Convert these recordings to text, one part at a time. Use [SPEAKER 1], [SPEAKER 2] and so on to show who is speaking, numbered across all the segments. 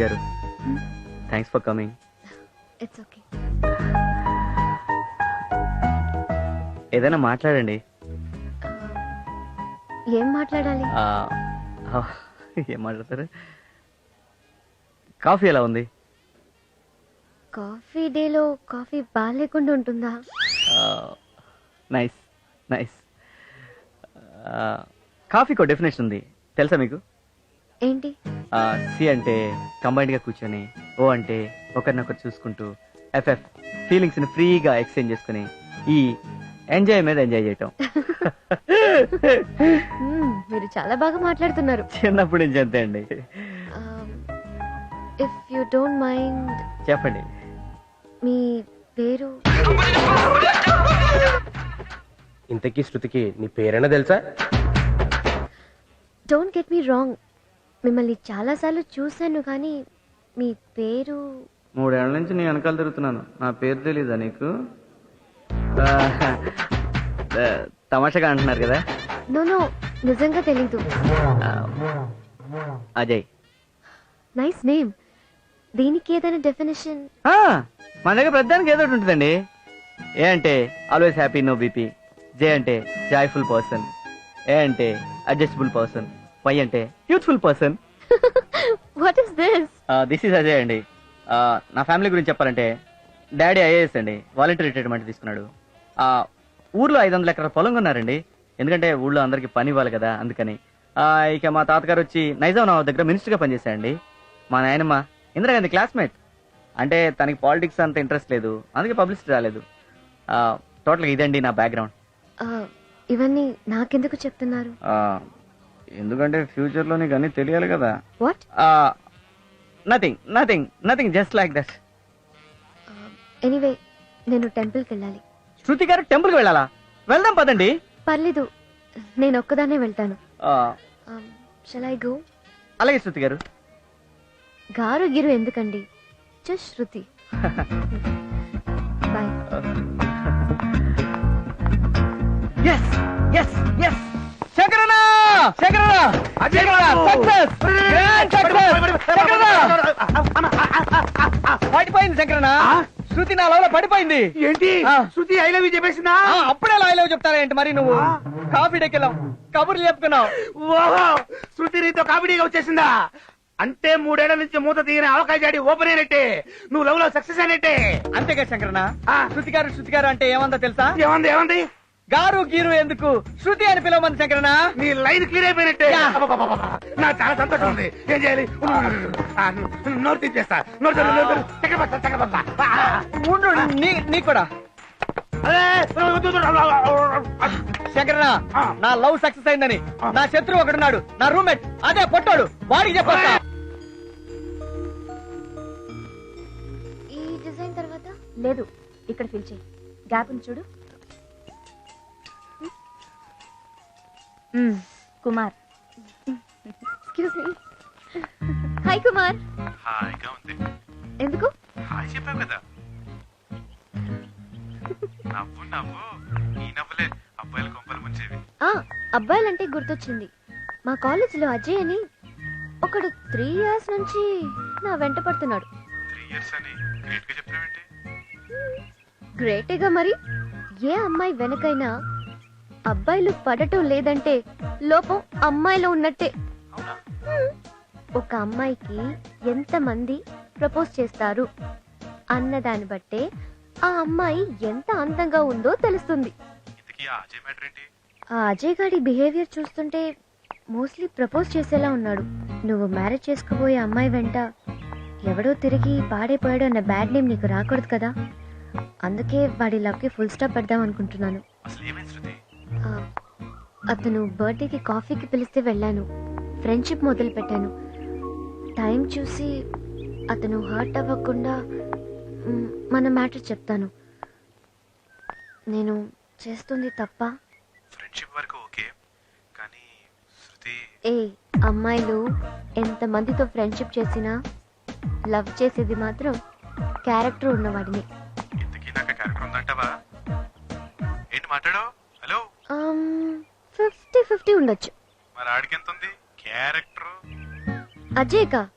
[SPEAKER 1] గారు. Thanks for coming
[SPEAKER 2] it's okay
[SPEAKER 1] ఏదైనా మాట్లాడండి.
[SPEAKER 2] ఏం మాట్లాడాలి?
[SPEAKER 1] ఆ, ఆ, ఏం మాట్లాడతారు? కాఫీ ఎలా ఉంది?
[SPEAKER 2] కాఫీ డేలో కాఫీ బాగాలేకుండా ఉంటుందా?
[SPEAKER 1] నైస్ నైస్ కాఫీకో డెఫినేషన్ ఉంది. తెలుసా మీకు?
[SPEAKER 2] ఏంటి?
[SPEAKER 1] సి అంటే కంబైన్డ్గా కూర్చొని ఓ అంటే ఒకరినొకరు చూసుకుంటూ ఎఫ్ఎఫ్ ఫీలింగ్స్ని ఫ్రీగా ఎక్స్చేంజ్ చేసుకుని ఈ ఎంజాయ్ మీద ఎంజాయ్ చేయటం.
[SPEAKER 2] మీరు చాలా బాగా మాట్లాడుతున్నారు.
[SPEAKER 1] చిన్నప్పటి నుంచి అంతే అండి.
[SPEAKER 2] ఇఫ్ యూ డోంట్ మైండ్
[SPEAKER 1] చెప్పండి.
[SPEAKER 2] మీ పేరు?
[SPEAKER 3] ఇంతకీ శృతికి నీ పేరైనా తెలుసా?
[SPEAKER 2] డోంట్ గెట్ మీ రాంగ్ మిమ్మల్ని చాలాసార్లు చూశాను కానీ మీ పేరు?
[SPEAKER 1] మూడేళ్ళ నుంచి నేను వెనకాల తిరుగుతున్నాను. నా పేరు తెలీదా నీకు? ఆ, ఆ, తమాషాగా అంటున్నారు కదా?
[SPEAKER 2] నో నో నిజంగా తెలీదు.
[SPEAKER 1] ఆ, అజయ్.
[SPEAKER 2] నైస్ నేమ్ దీనికి ఏదైనా డెఫినేషన్
[SPEAKER 1] ఆ, మన దగ్గర ప్రతిదానికి ఏదో ఒకటి ఉంటుందండి. ఏ అంటే always happy no BP J అంటే జాయ్ఫుల్ పర్సన్ ఏ అంటే అడ్జస్టబుల్ పర్సన్ వై అంటే youthful person
[SPEAKER 2] what is this
[SPEAKER 1] this is Ajay అండి. ఆ, నా ఫ్యామిలీ గురించి చెప్పాలంటే డాడీ ఐఏఎస్ అండి. వాలంటీర్ రిటైర్మెంట్ తీసుకున్నాడు. ఆ, ఊర్లో ఐదు వందల ఎకరాల పొలం కొన్నారండి ఎందుకంటే ఊళ్ళో అందరికి పని ఇవ్వాలి కదా అందుకని. ఆ, ఇక మా తాతగారు వచ్చి నైజాం నవాబ్ దగ్గర మినిస్టర్గా పనిచేశారండి. మా నాయనమ్మ ఇందిరాగాంధీ క్లాస్మేట్ అంటే తనకి పాలిటిక్స్ అంత ఇంట్రెస్ట్ లేదు. అందుకే పబ్లిసిటీ రాలేదు. టోటల్గా ఇదండి నా బ్యాక్గ్రౌండ్
[SPEAKER 2] ఇవన్నీ నాకెందుకు చెప్తున్నారు?
[SPEAKER 1] ఎందుకంటే ఫ్యూచర్లో నీకు అన్నీ తెలియాలి కదా.
[SPEAKER 2] What
[SPEAKER 1] nothing nothing nothing just like that
[SPEAKER 2] anyway నేను టెంపుల్కి వెళ్ళాలి.
[SPEAKER 1] శృతి గారు టెంపుల్కి వెళ్ళాలా? వెళ్దాం పదండి.
[SPEAKER 2] పర్లేదు నేను ఒక్కదాన్నే వెళ్తాను.
[SPEAKER 1] ఆ,
[SPEAKER 2] షల్ ఐ గో
[SPEAKER 1] అలాగే శృతి గారు.
[SPEAKER 2] గారు గిరు ఎందుకండి? Just Shruti. Bye
[SPEAKER 1] yes yes yes పడిపోయింది శంకరన్న శృతి నా లవ్ పడిపోయింది.
[SPEAKER 4] ఏంటి. శృతి ఐ లవ్ చెప్పేసిందా?
[SPEAKER 1] అప్పుడే లాయలో చెప్తారా ఏంటి మరి నువ్వు? కాఫీ డెక్కెళ్ళాం. కబుర్లు చెప్పుకున్నావు
[SPEAKER 4] ఓహో శృతి నీతో కామెడీగా వచ్చేసిందా? అంటే మూడేళ్ళ నుంచి మూత తీయని అవకాశాడి ఓపెన్ అయినట్టే. నువ్వు లవ్లో సక్సెస్ అయినట్టే
[SPEAKER 1] అంతేగా శంకరన్న
[SPEAKER 4] ఆ.
[SPEAKER 1] శృతి గారు శృతి గారు అంటే ఏమందో తెలుసా?
[SPEAKER 4] ఏమంది ఏమంది?
[SPEAKER 1] గారు గీరు ఎందుకు శృతి అని పిలవమంది శంకరన్న
[SPEAKER 4] నీ లైన్ క్లియర్ అయిపోయినట్టే
[SPEAKER 1] యా.
[SPEAKER 4] అబ్బబ్బబ్బబ్బ. నాకు చాలా సంతోషం ఉంది ఏం చేయాలి ఉండు, ఉండు, ఉండు, ఉండు. ఆ, ను- నోరు తీసేస్తా నోరు తెరు, నోరు తెరు. చక్కెరపచ్చ, చక్కెరపచ్చ. ఆ, ఆ,
[SPEAKER 1] ఉండు నీ నీకు కూడా.
[SPEAKER 4] అరే, వద్దు, వద్దు, వద్దు.
[SPEAKER 1] శంకరన్న
[SPEAKER 4] ఆ.
[SPEAKER 1] నా లవ్ సక్సెస్ అయిందని
[SPEAKER 4] ఆ.
[SPEAKER 1] నా శత్రువు ఒకడున్నాడు నా రూమ్మేట్ అదే పొట్టాడు వాడికి చెప్పొస్తా
[SPEAKER 2] ఈ డిజైన్ తర్వాత
[SPEAKER 5] లేదు ఇక్కడ ఫిల్ చేయి గ్యాప్ ఉంది చూడు Kumar.
[SPEAKER 2] Excuse me hi Kumar.
[SPEAKER 6] హాయిగా ఉంది.
[SPEAKER 2] ఎందుకు?
[SPEAKER 6] హాయ్ చెప్పావు కదా. నవ్వు నవ్వు. ఈ నవ్వులే అబ్బాయిల కొంపలు ముంచేవి.
[SPEAKER 2] ఆ అబ్బాయిలంటే గుర్తొచ్చింది. మా కాలేజీలో అజయ్ అని ఒకడు త్రీ ఇయర్స్ నుంచి నా వెంట పడుతున్నాడు.
[SPEAKER 6] త్రీ ఇయర్స్ అని గ్రేట్గా
[SPEAKER 2] గ్రేటేగా మరి? ఏ అమ్మాయి వెనకైనా అబ్బాయిలు పడటం లేదంటే లోపం అమ్మాయిలో ఉన్నట్టే. ఒక అమ్మాయికి ఎంతమంది ప్రపోజ్ చేస్తారు? అన్నదాన్ని బట్టే ఆ అమ్మాయి ఎంత అందంగా ఉందో తెలుస్తుంది.
[SPEAKER 6] ఆ అజయ్
[SPEAKER 2] గాడి బిహేవియర్ చూస్తుంటే మోస్ట్లీ ప్రపోజ్ చేసేలా ఉన్నాడు. నువ్వు మ్యారేజ్ చేసుకోబోయే అమ్మాయి వెంట ఎవడో తిరిగి పాడైపోయాడు అన్న బ్యాడ్ నేమ్ నీకు రాకూడదు కదా? అందుకే వాడి లవ్కి ఫుల్ స్టాప్ పెడదాం అనుకుంటున్నాను. అతను బర్త్డేకి కాఫీకి పిలిస్తే వెళ్ళాను. ఫ్రెండ్షిప్ మొదలు పెట్టాను. టైం చూసి అతను హర్ట్ అవ్వకుండా మన మ్యాటర్ చెప్తాను. నేను చేస్తుంది తప్ప.
[SPEAKER 6] ఫ్రెండ్షిప్ వరకు ఓకే కానీ శృతి
[SPEAKER 2] ఏ అమ్మాయిలు ఎంతమందితో ఫ్రెండ్షిప్ చేసినా లవ్ చేసేది మాత్రం క్యారెక్టర్ ఉన్నవాడిని
[SPEAKER 6] ఇంతకీ నాకు క్యారెక్టర్ ఉందంటావా? ఏంటి మాట్లాడో
[SPEAKER 2] ఫిఫ్టీ ఫిఫ్టీ ఉండొచ్చు.
[SPEAKER 6] మరి ఆడికి ఎంత ఉంది క్యారెక్టర్?
[SPEAKER 2] అజయ్కా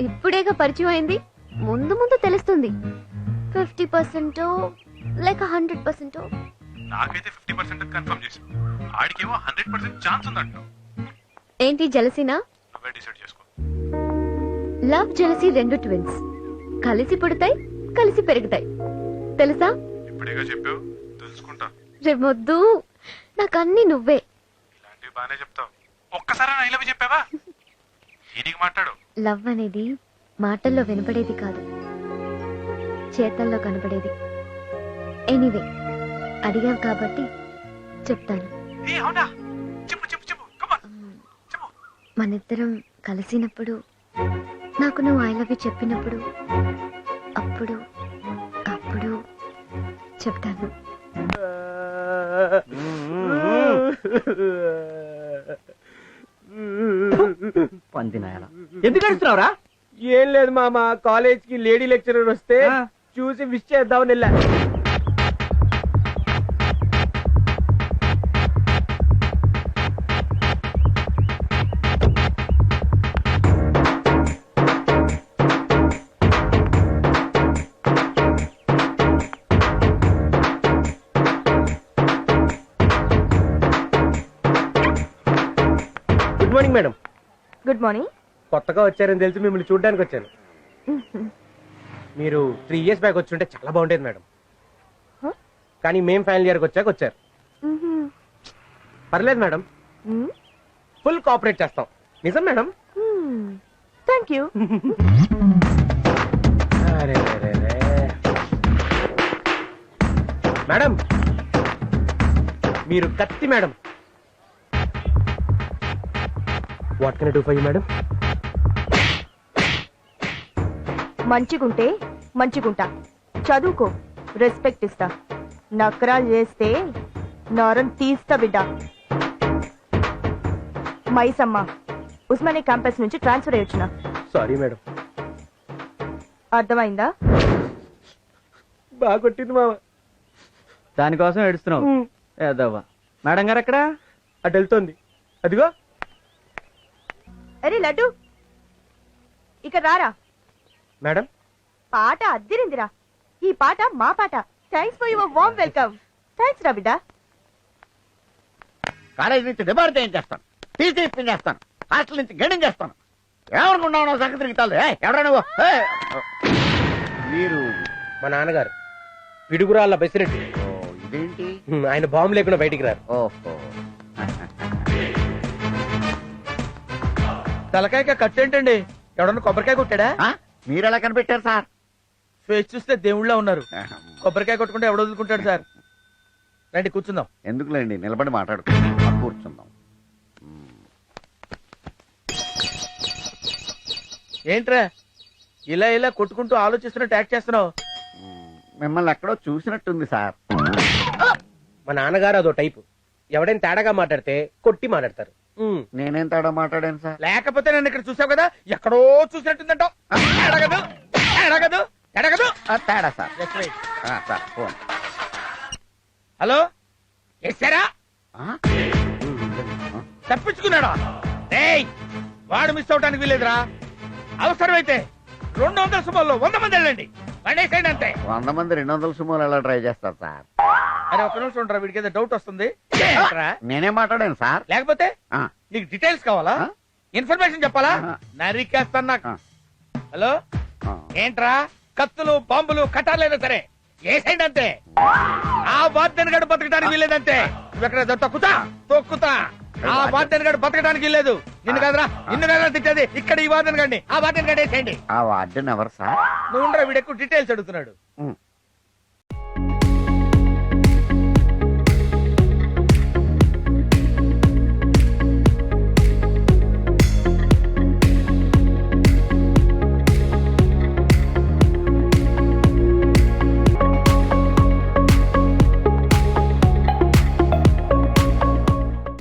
[SPEAKER 2] ఇప్పుడేగా పరిచయం అయింది. ముందు ముందు తెలుస్తుంది. ఫిఫ్టీ పర్సెంటో లేక హండ్రెడ్ పర్సెంటో.
[SPEAKER 6] నాకైతే ఫిఫ్టీ పర్సెంట్ కన్ఫర్మ్ చేసి ఆడికేమో హండ్రెడ్ పర్సెంట్ ఛాన్స్ ఉందంటున్నావు
[SPEAKER 2] ఏంటి జలసినా?
[SPEAKER 6] నువ్వే డిసైడ్ చేసుకో.
[SPEAKER 2] లవ్ జలసి రెండు ట్విన్స్. కలిసి పుడతాయి కలిసి పెరుగుతాయి. తెలుసా?
[SPEAKER 6] ఇప్పుడేగా చెప్పావు తెలుసుకుంటా.
[SPEAKER 2] రేమొద్దు నాకన్నీ నువ్వే.
[SPEAKER 6] ఇలాంటివి బాగానే చెప్తావు. ఒక్కసారి ఐ లవ్ చెప్పావా? దీనికి మాట్లాడు.
[SPEAKER 2] లవ్ అనేది మాటల్లో వినపడేది కాదు. చేతల్లో కనపడేది. ఎనీవే అడిగావు కాబట్టి చెప్తాను. మనిద్దరం కలిసినప్పుడు నాకు నువ్వు ఐ లవ్ యూ చెప్పినప్పుడు అప్పుడు అప్పుడు చెప్తాను.
[SPEAKER 1] పందినాయాల
[SPEAKER 3] ఎందుకు అడుస్తున్నావురా ఏం లేదు మామ కాలేజ్కి లేడీ లెక్చరర్ వస్తే. చూసి విష్ చేద్దామని వెళ్ళా. Good morning. కొత్తగా వచ్చారని తెలిసి మిమ్మల్ని చూడడానికి వచ్చాను. మీరు త్రీ ఇయర్స్ బ్యాక్ వచ్చి ఉంటే చాలా బాగుండేది మేడం? కానీ మేం ఫైనల్ ఇయర్కి వచ్చాక వచ్చారు. పర్లేదు మేడం. ఫుల్ కోఆపరేట్ చేస్తాం. నిజం మేడం?
[SPEAKER 5] Thank you.
[SPEAKER 3] మేడం మీరు కత్తి madam. What can do for you madam
[SPEAKER 5] మంచిగుంటే మంచిగుంటా. చదువుకో. రెస్పెక్ట్ ఇస్తా. నకరాలు చేస్తే నరం తీస్తా బిడ్డ. మైసమ్మ ఉస్మానియా క్యాంపస్ నుంచి ట్రాన్స్ఫర్ అయ్యొచ్చిన
[SPEAKER 3] సారీ మేడం
[SPEAKER 5] అర్థమైందా?
[SPEAKER 3] బాగా కొట్టింది మామ.
[SPEAKER 1] దానికోసం ఏడుస్తున్నావు. ఏదవ్వా మేడం గారు ఎక్కడ?
[SPEAKER 3] అటు వెళ్తోంది. అదిగో.
[SPEAKER 5] అరే లడ్డు. ఇక్కడ రారా.
[SPEAKER 3] మేడం?
[SPEAKER 5] పాట అద్దిరిందిరా. ఈ పాట మా పాట. Thanks for your warm welcome thanks రా బిడ్డ.
[SPEAKER 4] కాలేజ్ నుంచి డిబార్ ఏం చేస్తాను? టీసీ ఇప్పించేస్తాను హాస్టల్ నుంచి గడింగ్ చేస్తాను. ఏమనుకున్నావు సంగతి తిరుగుతాను ఎవరా నువ్వు! మీరు
[SPEAKER 3] మా నాన్నగారు. పిడుగురాళ్ళ బెసిరెడ్డి.
[SPEAKER 4] ఇదేంటి?
[SPEAKER 3] ఆయన బాంబు లేకుండా బయటికి రారు.
[SPEAKER 4] ఓహో.
[SPEAKER 7] తలకాయ కట్టేంటండి ఎవడన్నా కొబ్బరికాయ కొట్టాడా?
[SPEAKER 4] ఆ? మీరు ఎలా కనిపెట్టారు సార్?
[SPEAKER 7] ఫేస్ చూస్తే దేవుళ్ళ ఉన్నారు. కొబ్బరికాయ కొట్టుకుంటే ఎవడ వదులుకుంటాడు సార్? రండి కూర్చుందాం.
[SPEAKER 4] ఎందుకులేండి? నిలబడి మాట్లాడుకుందాం కూర్చుందాం.
[SPEAKER 7] ఏంట్రా? ఇలా ఇలా కొట్టుకుంటూ ఆలోచిస్తున్నట్టు యాక్ట్ చేస్తున్నావు?
[SPEAKER 4] మ్మ్. మిమ్మల్ని ఎక్కడో చూసినట్టుంది సార్.
[SPEAKER 3] మా నాన్నగారు అదో టైపు. ఎవడైనా తేడాగా మాట్లాడితే కొట్టి మాట్లాడతారు.
[SPEAKER 4] నేనేం తేడా మాట్లాడాను సార్?
[SPEAKER 7] లేకపోతే నన్ను ఇక్కడ చూసావు కదా? ఎక్కడో చూసినట్టుందంటావు. ఎడగదు. ఎడగదు.
[SPEAKER 4] తేడా సార్. Sir phone.
[SPEAKER 7] హలో?
[SPEAKER 4] ఆ?
[SPEAKER 7] తప్పించుకున్నాడా? ఏయ్ వాడు మిస్ అవడానికి వీలేదురా అవసరమైతే రెండు వందల సుమారులో వంద మంది వెళ్ళండి. పడేసేయండి అంతే.
[SPEAKER 4] వంద మంది రెండు వందల సుమోలు ఎలా ట్రై చేస్తారు సార్?
[SPEAKER 7] అరే ఒక నిమిషం ఉండరా వీడికి ఏదో డౌట్ వస్తుంది. ఏంట్రా?
[SPEAKER 4] నేనేం మాట్లాడాను సార్.
[SPEAKER 7] లేకపోతే
[SPEAKER 4] ఆ,
[SPEAKER 7] నీకు డీటెయిల్స్ కావాలా?
[SPEAKER 4] ఆ?
[SPEAKER 7] ఇన్ఫర్మేషన్ చెప్పాలా?
[SPEAKER 4] ఆహా.
[SPEAKER 7] నరికేస్తాను నాకు.
[SPEAKER 4] ఆ.
[SPEAKER 7] హలో?
[SPEAKER 4] ఆ.
[SPEAKER 7] ఏంట్రా? కత్తులు బాంబులు కట్టాలైనా సరే. ఏసైండి అంతే? ఆ వాద్యను గడు బతకడానికి వీల్లేదంతే. నువ్వు ఎక్కడ తొక్కుతా? తొక్కుతా. ఆ వాద్యను గడు బతకడానికి వీల్లేదు. నిన్ను కదరా నిన్ను కదరా తిట్టేది. ఇక్కడ ఈ వాద్యను గడిని ఆ వాద్యను గడి వేసేయండి
[SPEAKER 4] ఆ వార్డెన్ ఎవరు సార్?
[SPEAKER 7] నువ్వు ఉండరా వీడు ఎక్కువ డీటెయిల్స్ అడుగుతున్నాడు.
[SPEAKER 4] ఉమ్.